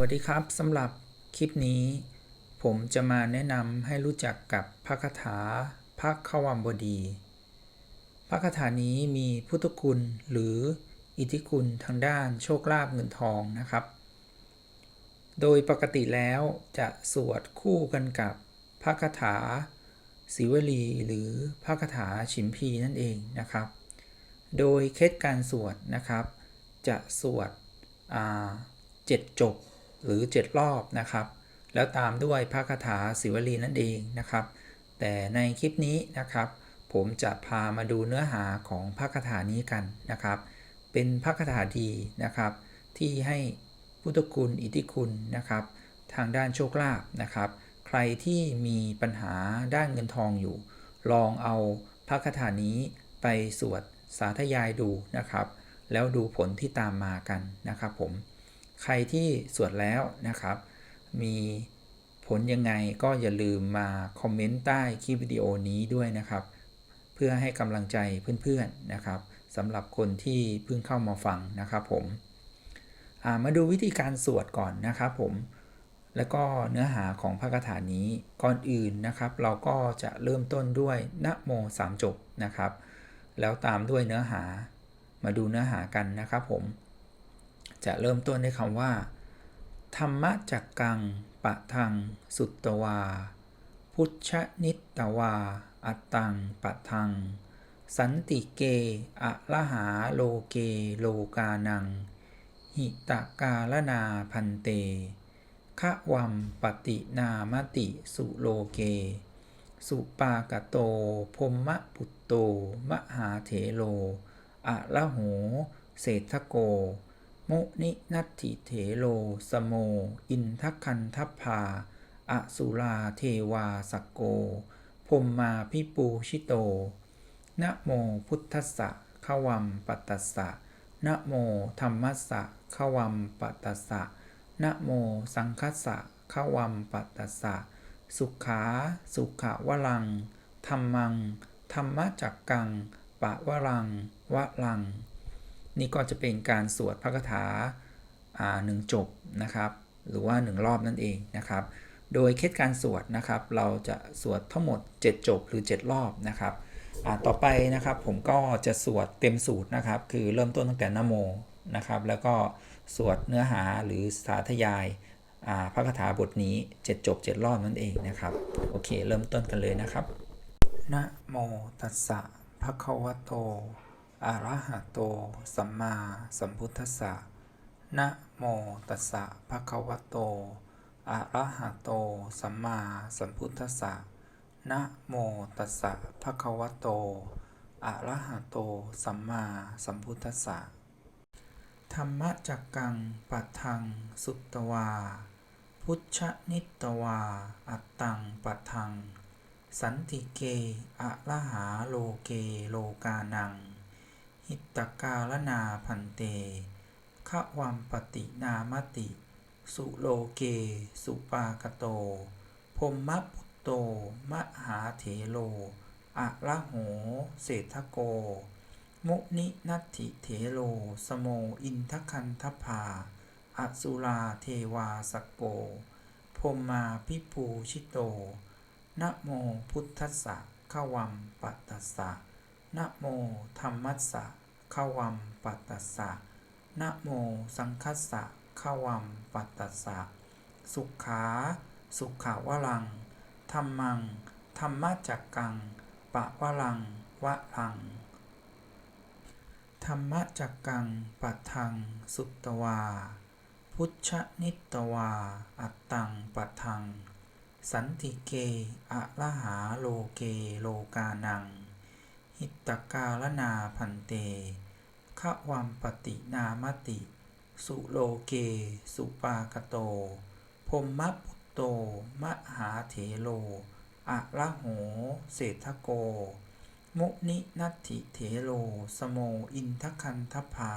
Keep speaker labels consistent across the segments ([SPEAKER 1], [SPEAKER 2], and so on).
[SPEAKER 1] วัสดีครับสำหรับคลิปนี้ ผมจะมาแนะนำให้รู้จักกับพระคาถาพระขวัมบดี พระคาถานี้มีพุทธคุณหรืออิทธิคุณทางด้านโชคลาภเงินทองนะครับ โดยปกติแล้วจะสวดคู่กันกับพระคาถาศิวลีหรือพระคาถาฉิมพีนั่นเองนะครับ โดยเคล็ดการสวดนะครับ จะสวดเจ็ดจบ หรือ 7 รอบนะครับ แล้วตามด้วยพระคาถาศิวลีนั่นเองนะครับ แต่ในคลิปนี้นะครับ ผมจะพามาดูเนื้อหาของพระคาถานี้กันนะครับ เป็นพระคาถาดีนะครับ ที่ให้พุทธคุณอิทธิคุณนะครับ ทางด้านโชคลาภนะครับ ใครที่มีปัญหาด้านเงินทองอยู่ ลองเอาพระคาถานี้ไปสวดสาธยายดูนะครับ แล้วดูผลที่ตามมากันนะครับผม ใครที่สวดแล้วนะครับ มีผลยังไงก็อย่าลืมมาคอมเมนต์ใต้คลิปวิดีโอนี้ด้วยนะครับ เพื่อให้กำลังใจเพื่อนๆนะครับสำหรับคนที่เพิ่งเข้ามาฟังนะครับผมมาดูวิธีการสวดก่อนนะครับผม แล้วก็เนื้อหาของพระคาถานี้ก่อนอื่นนะครับ เราก็จะเริ่มต้นด้วยนะโมสามจบนะครับ แล้วตามด้วยเนื้อหามาดูเนื้อหากันนะครับผม จะเริ่มต้นด้วยคำว่า ธรรมจักกัง ปะทัง สุตตวา พุชชนิตตวา อัตตัง ปะทัง สันติเก อะละหาโลเก โลกานัง หิตกาลนาพันเตขะวัมปตินามติสุโลเก สุปากโตพมมะปุตโต มหาเถโลอะละโห เศรษฐโก มุนินัตถิเถโลสโม อินทคันทัพพาอสุราเทวาสกโกพมมาพิปูชิโต นะโมพุทธัสสะขวัมปัตตัสสะนะโมธรรมัสสะขวัมปัตตัสสะนะโมสังคัสสะขวัมปัตตัสสะสุขาสุขวลังธรรมัง ธรรมจักกังปะวรัง วะลัง นี่ก็จะเป็นการสวดพระคาถาหนึ่งจบนะครับ หรือว่าหนึ่งรอบนั่นเองนะครับ โดยเคล็ดการสวดนะครับ เราจะสวดทั้งหมด 7 จบหรือ 7 รอบนะครับต่อไปนะครับผมก็จะสวดเต็มสูตรนะครับ คือเริ่มต้นตั้งแต่นะโมนะครับ แล้วก็สวดเนื้อหาหรือสาธยายพระคาถาบทนี้ 7 จบ 7 รอบนั่นเองนะครับ โอเค เริ่มต้นกันเลยนะครับนะโมตัสสะภะคะวะโต อะระหะโต สัมมาสัมพุทธัสสะ นะโมตัสสะภะคะวะโต อะระหะโต สัมมาสัมพุทธัสสะ นะโมตัสสะภะคะวะโต อะระหะโต สัมมาสัมพุทธัสสะ ธรรมจักกังปัทัง สุตตวา พุชชนิตตวา อัตตังปัทัง สันติเก อะละหาโลเกโลกานัง หิตตกาลนาพันเตขะวัมปตินามติ สุโลเก สุปากโตพมมะปุตโต มหาเถโล อะละโห เศรษฐโก มุนินัตถิเถโล สโมอินทคันทพาอสุราเทวาสกโกพมมาพิปูชิโตนะโมพุทธัสสะขวัมปัตตัสสะ นะโมธรรมัสสะขวัมปัตตัสสะนะโมสังคัสสะขวัมปัตตัสสะสุขา สุขาวลังธรรมัง ธรรมจักกัง ปะวลัง วะลัง ธรรมจักกัง ปัทัง สุตตวา พุชนิตวา อัตตัง ปัทัง สันติเกอะละหาโลเก โลกานัง หิตตกาลนาพันเตขะวัมปตินามติ สุโลเก สุปากโตพมมะปุตโต มหาเถโล อะละโห เศรษฐโก มุนินัตถิเถโล สโมอินทคันทพา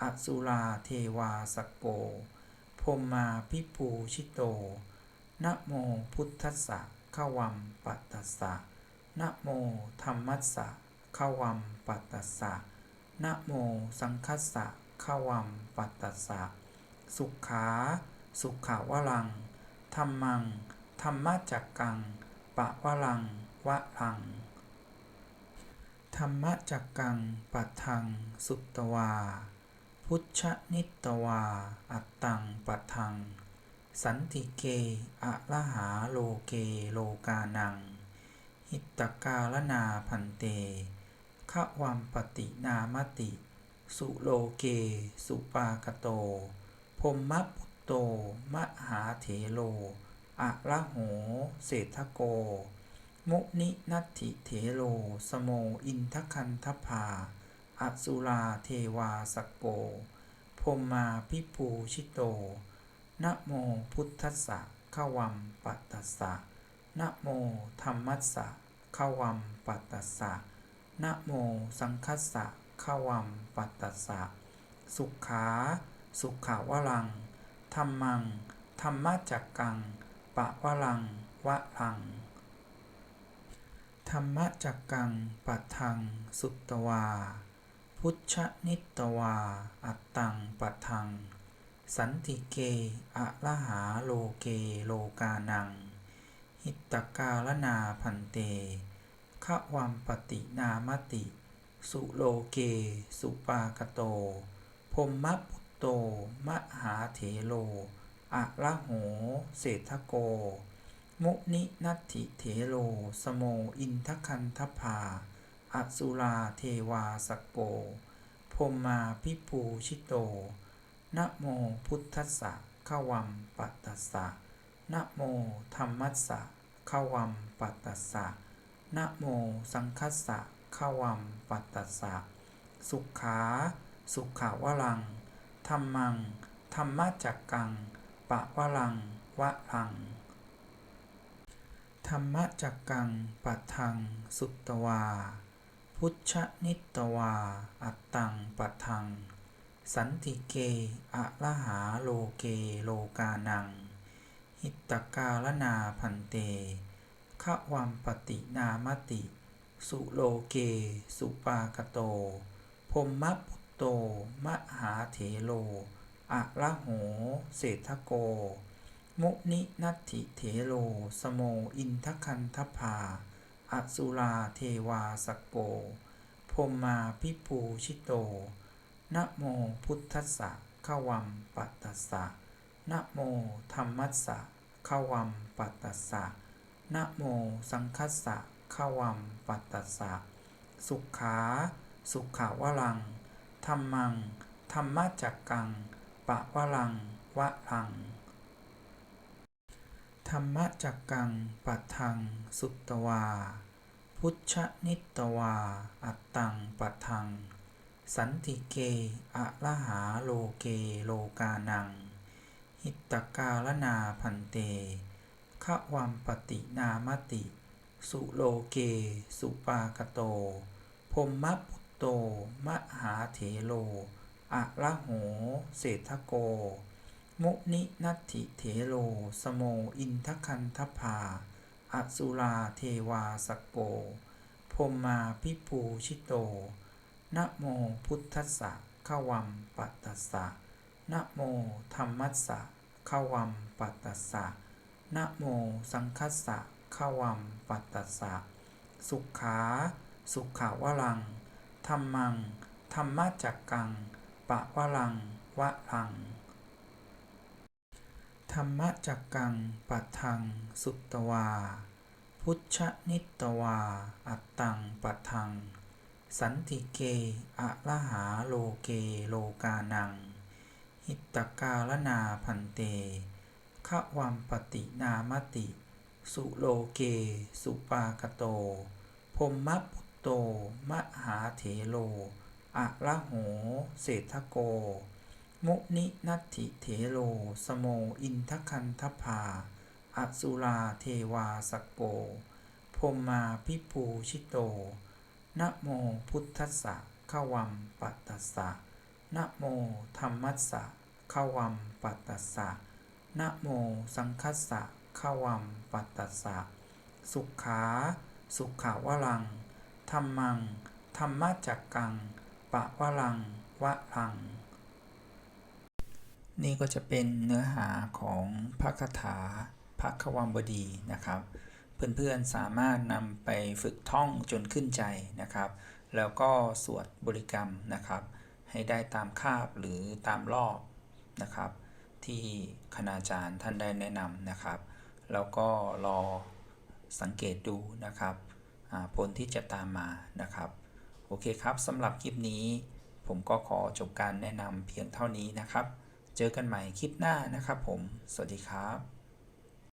[SPEAKER 1] อสุราเทวาสกโกพมมาพิปูชิโตนะโมพุทธัสสะขวัมปัตตัสสะ นะโมธรรมัสสะขวัมปัตตัสสะนะโมสังคัสสะขวัมปัตตัสสะสุขา สุขาวลังธรรมัง ธรรมจักกัง ปะวลัง วะลัง ธรรมจักกังปัทัง สุตตวา พุทธนิตวา อัตตังปัทัง สันติเกอะระหาโลเกโลกานัง หิตตกาลนาพันเตขวัมปตินามติ สุโลเก สุปากโตพรหมปุตโต มหาเถโล อะระโห เศรษฐโก มุนินัตถิเถโล สโมอินทคันทภาอสุราเทวาสกโกพรหมาพิปูชิโตนะโมพุทธัสสะขวัมปัตตัสสะ นะโมธรรมัสสะขวัมปัตตัสสะนะโมสังคัสสะขวัมปัตตัสสะสุขา สุขาวลังธรรมัง ธรรมจักกัง ปะวลัง วะลัง ธรรมจักกังปัทัง สุตตวา พุทธนิตตวา อัตตังปัทัง สันติเกอะระหาโลเกโลกานัง หิตกาลนาพันเตขวัมปตินามติ สุโลเก สุปากโตพรหมปุตโต มหาเถโลอะระโหเศรษฐโก มุนินัตถิเถโล สโมอินทคันทภาอสุราเทวาสกโกพรหมาพิปูชิโต นะโมพุทธัสสะขวัมปัตตัสสะนะโมธรรมัสสะ ขวัมปัตตสสะนะโมสังคัสสะขวัมปัตตสสะสุขา สุขาวลังธรรมัง ธรรมจักกัง ปะวลัง วะลัง ธรรมจักกังปัทัง สุตตวา พุทธนิตตวา อัตตังปัทัง สันติเกอะระหาโลเกโลกานัง หิตตกาลนาพันเตขวัมปตินามติ สุโลเก สุปากโตพรหมปุตโต มหาเถโล อะระโห เศรษฐโก มุนินัตถิเถโล สโมอินทคันทภาอสุราเทวาสกโกพรหมาพิปูชิโตนะโมพุทธัสสะขวัมปัตตัสสะ นะโมธรรมัสสะขวัมปัตตัสสะนะโมสังคัสสะขวัมปัตตัสสะสุขา สุขาวลังธรรมัง ธรรมจักกัง ปะวะลัง วะลัง ธรรมจักกัง ปัทัง สุตตวา พุทธนิตตวา อัตตัง ปัทัง สันติเกอะระหาโลเกโลกานัง หิตกาลนาพันเตขวัมปตินามติ สุโลเก สุปากโตพรหมปุตโต มหาเถโล อะระโห เศรษฐโก มุนินัตถิเถโล สโมอินทคันทภาอสุราเทวาสกโกพรหมาพิปูชิโต นะโมพุทธัสสะขวัมปัตตัสสะนะโมธรรมัสสะ ขวัมปัตตสสะนะโมสังคัสสะขวัมปัตตสสะสุขา สุขาวลังธรรมัง ธรรมจักกัง ปะวลัง วะลัง ธรรมจักกัง ปัทัง สุตตวา พุทธนิตตวา อัตตัง ปัทัง สันติเกอะระหาโลเก โลกานัง หิตตกาลนาพันเตขวัมปตินามติ สุโลเก สุปากโตพรหมปุตโต มหาเถโลอะระโห เศรษฐโก มุนินัตถิเถโล สโมอินทคันทภาอสุราเทวาสโกพรหมาพิปูชิโตนะโมพุทธัสสะขวัมปัตตัสสะ นะโมธรรมัสสะขวัมปัตตัสสะนะโมสังคัสสะขวัมปัตตัสสะสุขา สุขาวลังธรรมัง ธรรมจักกัง ปะวะลัง วะลัง นี่ก็จะเป็นเนื้อหาของพระคาถาพระควัมบดีนะครับ เพื่อนๆสามารถนำไปฝึกท่องจนขึ้นใจนะครับ แล้วก็สวดบริกรรมนะครับ ให้ได้ตามคาบหรือตามรอบนะครับ ที่คณาจารย์ท่านได้แนะนำนะครับแล้วก็รอสังเกตดูนะครับผลที่จะตามมานะครับ โอเคครับสำหรับคลิปนี้ ผมก็ขอจบการแนะนำเพียงเท่านี้นะครับ เจอกันใหม่คลิปหน้านะครับผม สวัสดีครับ